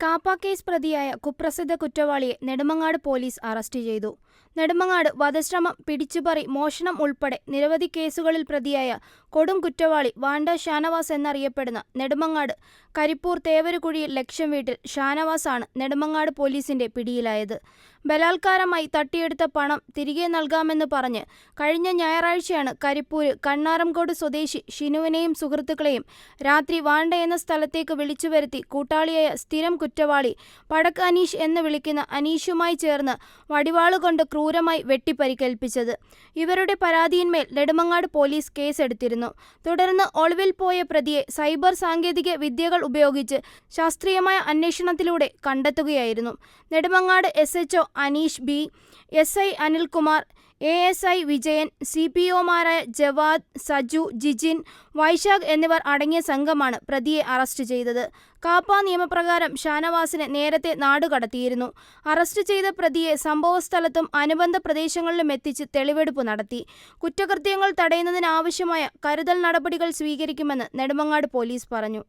KAAPA case പ്രതിയായ കുപ്രസിദ്ധ കുറ്റവാളിയെ നെടുമങ്ങാട് പോലീസ് അറസ്റ്റ് ചെയ്തു. നെടുമങ്ങാട് വധശ്രമം പിടിച്ചുപറി മോഷണം ഉൾപ്പെടെ നിരവധി കേസുകളിൽ പ്രതിയായ കൊടും കുറ്റവാളി വാണ്ട ഷാനവാസ് എന്നറിയപ്പെടുന്ന നെടുമങ്ങാട് കരിപ്പൂർ തേവരുകുഴിയിൽ ലക്ഷ്യം വീട്ടിൽ ഷാനവാസാണ് നെടുമങ്ങാട് പോലീസിന്റെ പിടിയിലായത്. ബലാത്കാരമായി തട്ടിയെടുത്ത പണം തിരികെ നൽകാമെന്ന് പറഞ്ഞ് കഴിഞ്ഞ ഞായറാഴ്ചയാണ് കരിപ്പൂര് കണ്ണാറംകോട് സ്വദേശി ഷിനുവിനെയും സുഹൃത്തുക്കളെയും രാത്രി വാണ്ട എന്ന സ്ഥലത്തേക്ക് വിളിച്ചുവരുത്തി കൂട്ടാളിയായ സ്ഥിരം കുറ്റവാളി. പടക്ക് അനീഷ് എന്ന് വിളിക്കുന്ന അനീഷുമായി ചേർന്ന് വടിവാളുകൊണ്ട് ക്രൂരമായി വെട്ടിപ്പരിക്കേൽപ്പിച്ചത്. ഇവരുടെ പരാതിയിന്മേൽ നെടുമങ്ങാട് പോലീസ് കേസെടുത്തിരുന്നു. തുടർന്ന് ഒളിവിൽ പോയ പ്രതിയെ സൈബർ സാങ്കേതിക വിദ്യകൾ ഉപയോഗിച്ച് ശാസ്ത്രീയമായ അന്വേഷണത്തിലൂടെ കണ്ടെത്തുകയായിരുന്നു. Nedumangad S H Aneesh B S I Anilkumar A S I Vijayan C P ഒമാരായ Jawad Saju Jijin Vaishakh എന്നിവർ അടങ്ങിയ സംഘമാണ് പ്രതിയെ അറസ്റ്റ് ചെയ്തത്. കാപ്പ നിയമപ്രകാരം ഷാനവാസിനെ നേരത്തെ നാടുകടത്തിയിരുന്നു. അറസ്റ്റ് ചെയ്ത പ്രതിയെ സംഭവസ്ഥലത്തും അനുബന്ധ പ്രദേശങ്ങളിലും എത്തിച്ച് തെളിവെടുപ്പ് നടത്തി. കുറ്റകൃത്യങ്ങൾ തടയുന്നതിനാവശ്യമായ കരുതൽ നടപടികൾ സ്വീകരിക്കുമെന്ന് നെടുമങ്ങാട് പോലീസ് പറഞ്ഞു.